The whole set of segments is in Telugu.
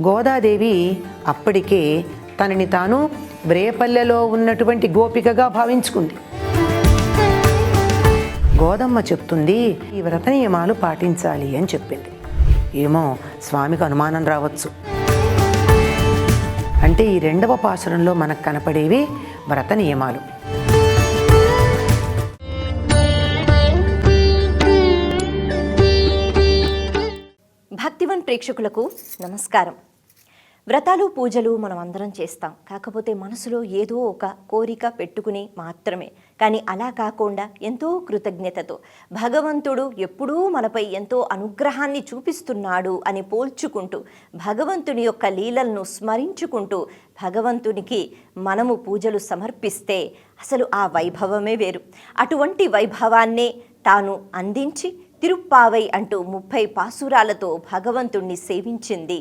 గోదాదేవి అప్పటికే తనని తాను వ్రేపల్లెలో ఉన్నటువంటి గోపికగా భావించుకుంది. గోదమ్మ చెప్తుంది ఈ వ్రత నియమాలు పాటించాలి అని చెప్పింది. ఏమో స్వామికి అనుమానం రావచ్చు. అంటే ఈ రెండవ పాసురంలో మనకు కనపడేవి వ్రత నియమాలు. ప్రేక్షకులకు నమస్కారం. వ్రతాలు పూజలు మనం అందరం చేస్తాం. కాకపోతే మనసులో ఏదో ఒక కోరిక పెట్టుకుని మాత్రమే. కానీ అలా కాకుండా ఎంతో కృతజ్ఞతతో భగవంతుడు ఎప్పుడూ మనపై ఎంతో అనుగ్రహాన్ని చూపిస్తున్నాడు అని పోల్చుకుంటూ భగవంతుని యొక్క లీలలను స్మరించుకుంటూ భగవంతునికి మనము పూజలు సమర్పిస్తే అసలు ఆ వైభవమే వేరు. అటువంటి వైభవాన్నే తాను అందించి తిరుప్పావై అంటూ ముప్పై పాసురాలతో భగవంతుణ్ణి సేవించింది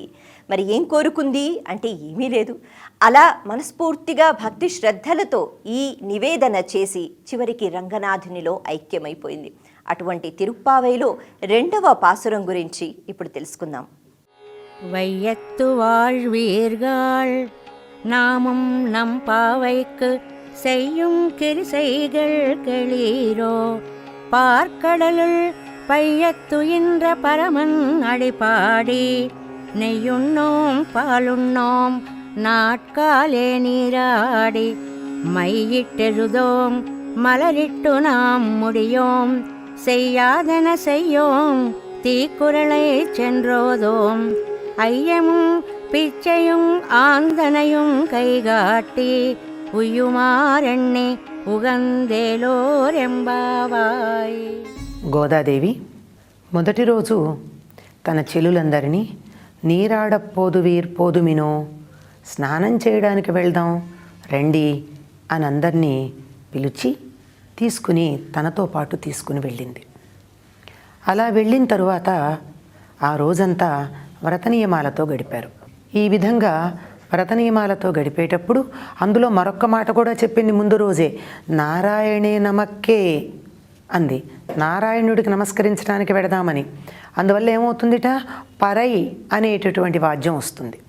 మరి ఏం కోరుకుంది అంటే ఏమీ లేదు అలా మనస్ఫూర్తిగా భక్తి శ్రద్ధలతో ఈ నివేదన చేసి చివరికి రంగనాథునిలో ఐక్యమైపోయింది అటువంటి తిరుప్పావైలో రెండవ పాసురం గురించి ఇప్పుడు తెలుసుకుందాం வையத்து வாழ்வீர்கள் நாமும் நம் பாவைக்கு செய்யும் கிரிசைகள் கெளீரோ பார்க்கடலுள் பையத்துயின்ற பரமன் அடிபாடி. நெய்யுண்ணோம் பாலுண்ணோம் நாட்காலே நீராடி. மையிட்டெழுதோம் மலரிட்டு நாம் முடியோம். செய்யாதன செய்யோம் தீக்குறளை சென்றோதோம். ஐயமும் பிச்சையும் ஆந்தனையும் கைகாட்டி. உய்யுமாறெண்ணி உகந்தேலோரெம்பாவாய் గోదాదేవి మొదటి రోజు తన చెలులందరినీ నీరాడపోదు వీర్పోదుమినో స్నానం చేయడానికి వెళ్దాం రండి అని అందరినీ పిలిచి తీసుకుని తనతో పాటు తీసుకుని వెళ్ళింది. అలా వెళ్ళిన తరువాత ఆ రోజంతా వ్రత నియమాలతో గడిపారు. ఈ విధంగా వ్రత నియమాలతో గడిపేటప్పుడు అందులో మరొక్క మాట కూడా చెప్పింది ముందు రోజే నారాయణే నమక్కే అంది. నారాయణుడికి నమస్కరించడానికి పెడదామని అందువల్ల ఏమవుతుందిట? పరై అనేటటువంటి వాద్యం వస్తుంది.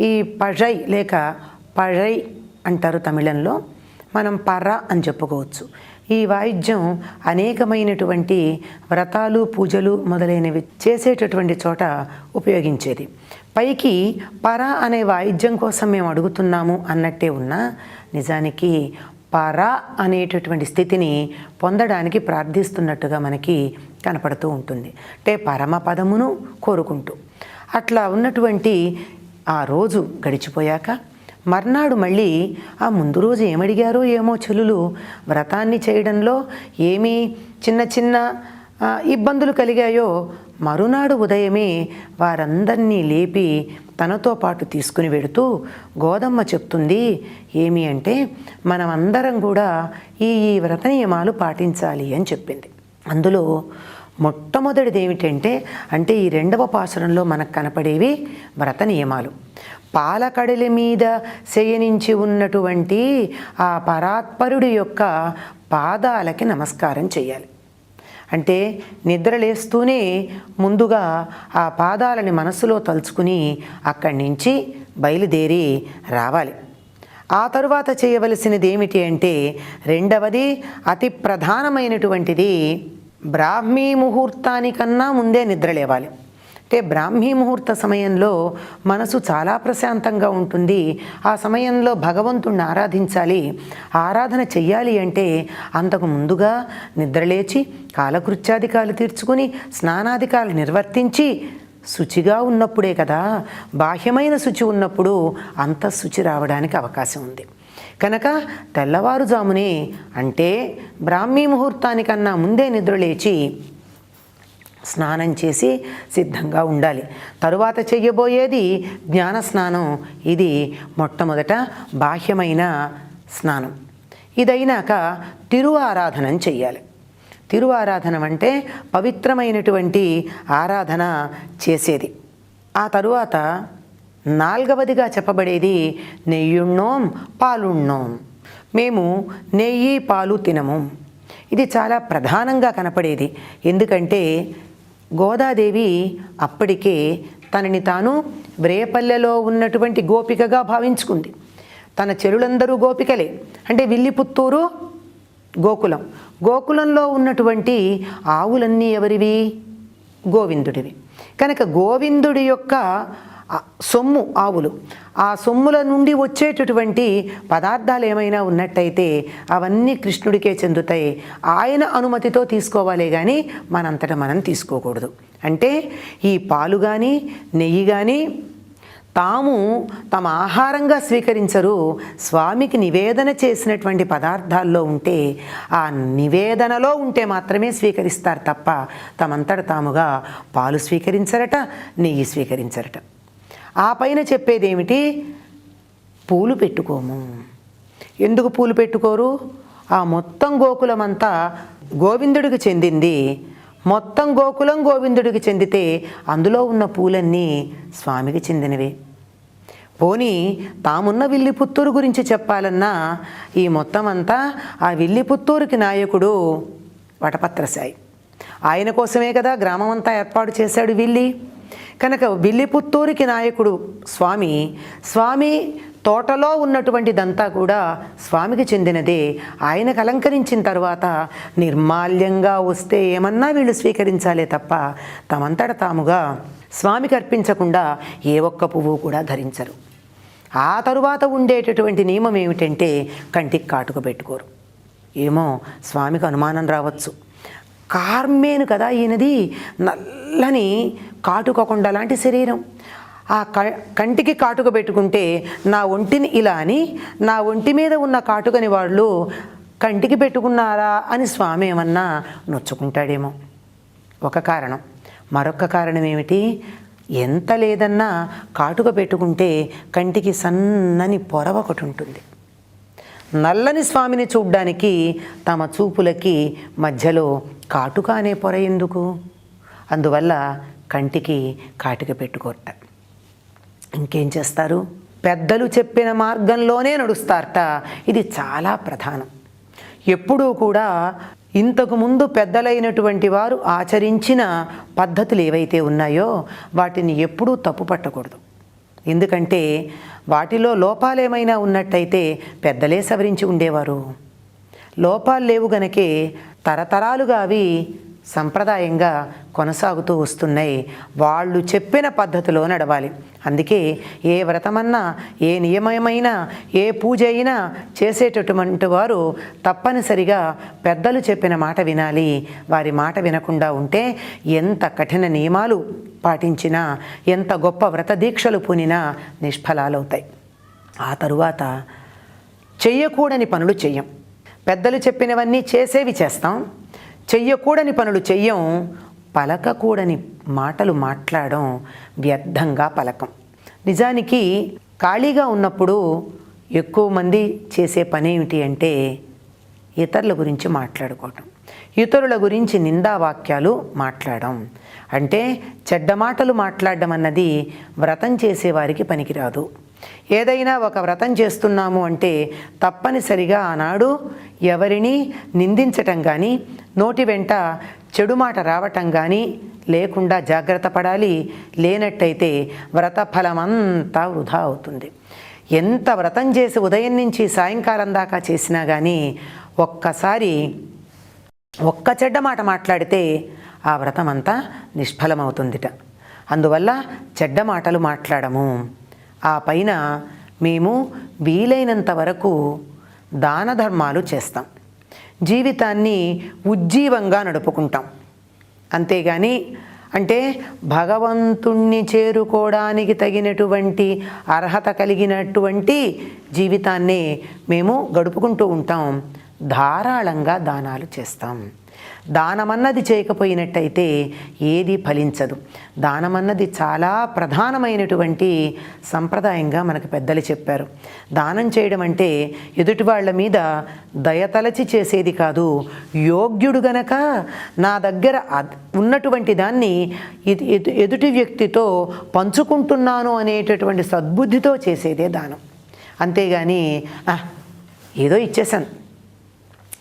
ఈ పరై లేక పరై అంటారు తమిళంలో. మనం పర అని చెప్పుకోవచ్చు. ఈ వాయిద్యం అనేకమైనటువంటి వ్రతాలు పూజలు మొదలైనవి చేసేటటువంటి చోట ఉపయోగించేది. పైకి పర అనే వాయిద్యం కోసం మేము అడుగుతున్నాము అన్నట్టే ఉన్నా నిజానికి పర అనేటటువంటి స్థితిని పొందడానికి ప్రార్థిస్తున్నట్టుగా మనకి కనపడుతూ ఉంటుంది. అంటే పరమ పదమును కోరుకుంటూ. అట్లా ఉన్నటువంటి ఆ రోజు గడిచిపోయాక మర్నాడు మళ్ళీ ఆ ముందు రోజు ఏమడిగారో ఏమో చెలులు వ్రతాన్ని చేయడంలో ఏమీ చిన్న చిన్న ఇబ్బందులు కలిగాయో మరునాడు ఉదయమే వారందరినీ లేపి తనతో పాటు తీసుకుని వెడుతూ గోదమ్మ చెప్తుంది ఏమి అంటే మనమందరం కూడా ఈ ఈ వ్రత నియమాలు పాటించాలి అని చెప్పింది. అందులో మొట్టమొదటిది ఏమిటంటే అంటే ఈ రెండవ పాసురంలో మనకు కనపడేవి వ్రత నియమాలు. పాలకడలి మీద శయనించి ఉన్నటువంటి ఆ పరాత్పరుడి యొక్క పాదాలకి నమస్కారం చేయాలి అంటే నిద్రలేస్తూనే ముందుగా ఆ పాదాలని మనసులో తలుచుకుని అక్కడి నుంచి బయలుదేరి రావాలి. ఆ తరువాత చేయవలసినది ఏమిటి అంటే రెండవది అతి ప్రధానమైనటువంటిది బ్రాహ్మీ ముహూర్తానికన్నా ముందే నిద్రలేవాలి. అంటే బ్రాహ్మీ ముహూర్త సమయంలో మనసు చాలా ప్రశాంతంగా ఉంటుంది. ఆ సమయంలో భగవంతుణ్ణి ఆరాధించాలి. ఆరాధన చెయ్యాలి అంటే అంతకు ముందుగా నిద్రలేచి కాలకృత్యాధికాలు తీర్చుకుని స్నానాధికాలు నిర్వర్తించి శుచిగా ఉన్నప్పుడే కదా బాహ్యమైన శుచి ఉన్నప్పుడు అంత శుచి రావడానికి అవకాశం ఉంది. కనుక తెల్లవారుజామునే అంటే బ్రాహ్మీ ముహూర్తానికన్నా ముందే నిద్రలేచి స్నానం చేసి సిద్ధంగా ఉండాలి. తరువాత చెయ్యబోయేది జ్ఞాన స్నానం. ఇది మొట్టమొదట బాహ్యమైన స్నానం. ఇదైనాక తిరువారాధనం చెయ్యాలి. తిరువారాధనం అంటే పవిత్రమైనటువంటి ఆరాధన చేసేది. ఆ తరువాత నాల్గవదిగా చెప్పబడేది నెయ్యుణ్ణోం పాలుణ్ణోం. మేము నెయ్యి పాలు తినము. ఇది చాలా ప్రధానంగా కనపడేది. ఎందుకంటే గోదాదేవి అప్పటికే తనని తాను బ్రేపల్లెలో ఉన్నటువంటి గోపికగా భావించుకుంది. తన చెరులందరూ గోపికలే. అంటే విల్లిపుత్తూరు గోకులం. గోకులంలో ఉన్నటువంటి ఆవులన్నీ ఎవరివి? గోవిందుడివి. కనుక గోవిందుడి యొక్క సొమ్ము ఆవులు. ఆ సొమ్ముల నుండి వచ్చేటటువంటి పదార్థాలు ఏమైనా ఉన్నట్టయితే అవన్నీ కృష్ణుడికే చెందుతాయి. ఆయన అనుమతితో తీసుకోవాలే కానీ మనంతట మనం తీసుకోకూడదు. అంటే ఈ పాలు కానీ నెయ్యి కానీ తాము తమ ఆహారంగా స్వీకరించరు. స్వామికి నివేదన చేసినటువంటి పదార్థాల్లో ఉంటే ఆ నివేదనలో ఉంటే మాత్రమే స్వీకరిస్తారు తప్ప తమంతట తాముగా పాలు స్వీకరించరట నెయ్యి స్వీకరించరట. ఆ పైన చెప్పేదేమిటి? పూలు పెట్టుకోము. ఎందుకు పూలు పెట్టుకోరు? ఆ మొత్తం గోకులమంతా గోవిందుడికి చెందింది. మొత్తం గోకులం గోవిందుడికి చెందితే అందులో ఉన్న పూలన్నీ స్వామికి చెందినవే. పోనీ తామున్న విల్లిపుత్తూరు గురించి చెప్పాలన్నా ఈ మొత్తం అంతా ఆ విల్లిపుత్తూరుకి నాయకుడు వటపత్రసాయి. ఆయన కోసమే కదా గ్రామం అంతా ఏర్పాటు చేశాడు విల్లి. కనుక విల్లిపుత్తూరికి నాయకుడు స్వామి స్వామి తోటలో ఉన్నటువంటిదంతా కూడా స్వామికి చెందినదే. ఆయనకు అలంకరించిన తర్వాత నిర్మాల్యంగా వస్తే ఏమన్నా వీళ్ళు స్వీకరించాలే తప్ప తమంతట తాముగా స్వామికి అర్పించకుండా ఏ ఒక్క పువ్వు కూడా ధరించరు. ఆ తరువాత ఉండేటటువంటి నియమం ఏమిటంటే కంటికి కాటుక పెట్టుకోరు. ఏమో స్వామికి అనుమానం రావచ్చు. కార్మేను కదా ఈయనది. నల్లని కాటుకోకుండా లాంటి శరీరం. ఆ క కంటికి కాటుక పెట్టుకుంటే నా ఒంటిని ఇలా అని నా ఒంటి మీద ఉన్న కాటుకని వాళ్ళు కంటికి పెట్టుకున్నారా అని స్వామి ఏమన్నా నొచ్చుకుంటాడేమో. ఒక కారణం. మరొక కారణం ఏమిటి? ఎంత లేదన్నా కాటుక పెట్టుకుంటే కంటికి సన్నని పొర ఒకటి ఉంటుంది. నల్లని స్వామిని చూడ్డానికి తమ చూపులకి మధ్యలో కాటుక అనే పొర ఎందుకు? అందువల్ల కంటికి కాటిక పెట్టుకోరట ఇంకేం చేస్తారు? పెద్దలు చెప్పిన మార్గంలోనే నడుస్తారట. ఇది చాలా ప్రధానం. ఎప్పుడూ కూడా ఇంతకుముందు పెద్దలైనటువంటి వారు ఆచరించిన పద్ధతులు ఏవైతే ఉన్నాయో వాటిని ఎప్పుడూ తప్పు పట్టకూడదు ఎందుకంటే వాటిలో లోపాలు ఏమైనా ఉన్నట్టయితే పెద్దలే సవరించి ఉండేవారు. లోపాలు లేవు గనకే తరతరాలుగా అవి సంప్రదాయంగా కొనసాగుతూ వస్తున్నాయి. వాళ్ళు చెప్పిన పద్ధతిలో నడవాలి. అందుకే ఏ వ్రతమన్నా ఏ నియమమైనా ఏ పూజ అయినా చేసేటటువంటి వారు తప్పనిసరిగా పెద్దలు చెప్పిన మాట వినాలి. వారి మాట వినకుండా ఉంటే ఎంత కఠిన నియమాలు పాటించినా ఎంత గొప్ప వ్రత దీక్షలు పూనినా నిష్ఫలాలవుతాయి. ఆ తరువాత చెయ్యకూడని పనులు చెయ్యం. పెద్దలు చెప్పినవన్నీ చేసేవి చేస్తాం. చెయ్యకూడని పనులు చెయ్యం పలకకూడని మాటలు మాట్లాడడం వ్యర్థంగా పలకం. నిజానికి ఖాళీగా ఉన్నప్పుడు ఎక్కువ మంది చేసే పని ఏమిటి అంటే ఇతరుల గురించి మాట్లాడుకోవటం. ఇతరుల గురించి నిందావాక్యాలు మాట్లాడడం అంటే చెడ్డ మాటలు మాట్లాడడం అన్నది వ్రతం చేసేవారికి పనికిరాదు. ఏదైనా ఒక వ్రతం చేస్తున్నాము అంటే తప్పనిసరిగా ఆనాడు ఎవరిని నిందించటం కానీ నోటి వెంట చెడు మాట రావటం కానీ లేకుండా జాగ్రత్త పడాలి. లేనట్టయితే వ్రత ఫలమంతా వృధా అవుతుంది. ఎంత వ్రతం చేసి ఉదయం నుంచి సాయంకాలం దాకా చేసినా కానీ ఒక్కసారి ఒక్క చెడ్డ మాట మాట్లాడితే ఆ వ్రతం అంతా నిష్ఫలమవుతుందిట. అందువల్ల చెడ్డ మాటలు మాట్లాడము. ఆ పైన మేము వీలైనంత వరకు దాన ధర్మాలు చేస్తాం. జీవితాన్ని ఉజ్జీవంగా నడుపుకుంటాం. అంతేగాని అంటే భగవంతుణ్ణి చేరుకోవడానికి తగినటువంటి అర్హత కలిగినటువంటి జీవితాన్ని మేము గడుపుకుంటూ ఉంటాం. ధారాళంగా దానాలు చేస్తాం. దానమన్నది చేయకపోయినట్టయితే ఏది ఫలించదు. దానమన్నది చాలా ప్రధానమైనటువంటి సంప్రదాయంగా మనకు పెద్దలు చెప్పారు. దానం చేయడం అంటే ఎదుటి వాళ్ళ మీద దయతలచి చేసేది కాదు యోగ్యుడు గనక నా దగ్గర ఉన్నటువంటి దాన్ని ఎదు- ఎదుటి వ్యక్తితో పంచుకుంటున్నాను అనేటటువంటి సద్బుద్ధితో చేసేదే దానం. అంతేగాని ఏదో ఇచ్చేశాను.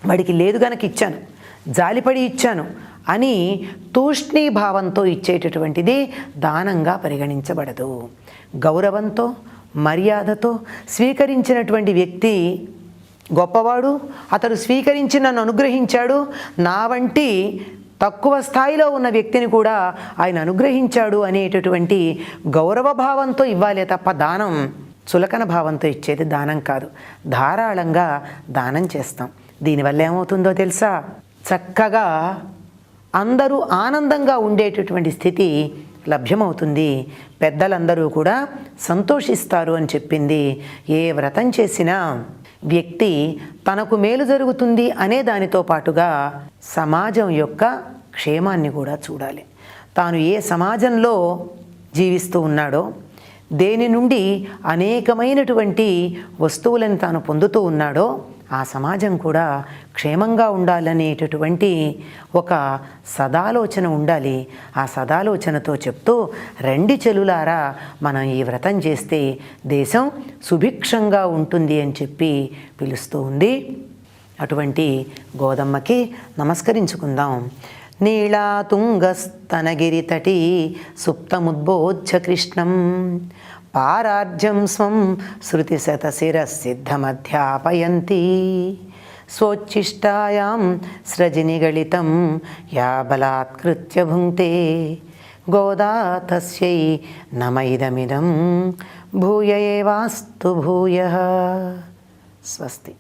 వాడికి లేదు గనక ఇచ్చాను. జాలిపడి ఇచ్చాను అని తూష్ణీభావంతో ఇచ్చేటటువంటిది దానంగా పరిగణించబడదు. గౌరవంతో మర్యాదతో స్వీకరించినటువంటి వ్యక్తి గొప్పవాడు అతడు స్వీకరించి నన్ను అనుగ్రహించాడు నా వంటి తక్కువ స్థాయిలో ఉన్న వ్యక్తిని కూడా ఆయన అనుగ్రహించాడు అనేటటువంటి గౌరవ భావంతో ఇవ్వాలే తప్ప దానం చులకన భావంతో ఇచ్చేది దానం కాదు. ధారాళంగా దానం చేస్తాం. దీనివల్ల ఏమవుతుందో తెలుసా? చక్కగా అందరూ ఆనందంగా ఉండేటటువంటి స్థితి లభ్యమవుతుంది. పెద్దలందరూ కూడా సంతోషిస్తారు అని చెప్పింది. ఏ వ్రతం చేసినా వ్యక్తి తనకు మేలు జరుగుతుంది అనే దానితో పాటుగా సమాజం యొక్క క్షేమాన్ని కూడా చూడాలి. తాను ఏ సమాజంలో జీవిస్తూ ఉన్నాడో దేని నుండి అనేకమైనటువంటి వస్తువులను తాను పొందుతూ ఉన్నాడో ఆ సమాజం కూడా క్షేమంగా ఉండాలనేటటువంటి ఒక సదాలోచన ఉండాలి. ఆ సదాలోచనతో చెప్తూ రెండు చెలులారా మనం ఈ వ్రతం చేస్తే దేశం సుభిక్షంగా ఉంటుంది అని చెప్పి పిలుస్తూ ఉంది. అటువంటి గోదమ్మకి నమస్కరించుకుందాం. నీళాతుంగస్తనగిరితటి సుప్తముద్బోధ్య కృష్ణం. పారార్జం స్వం శృతిశతశిరసిద్ధమధ్యాపయంతి. స్వోచ్ఛిష్టాయాం స్రజినిగళితం యా బలాత్కృత్య భుంక్తే గోదా తస్యై నమైదమిదం భూయ ఏవాస్తు భూయ. స్వస్తి.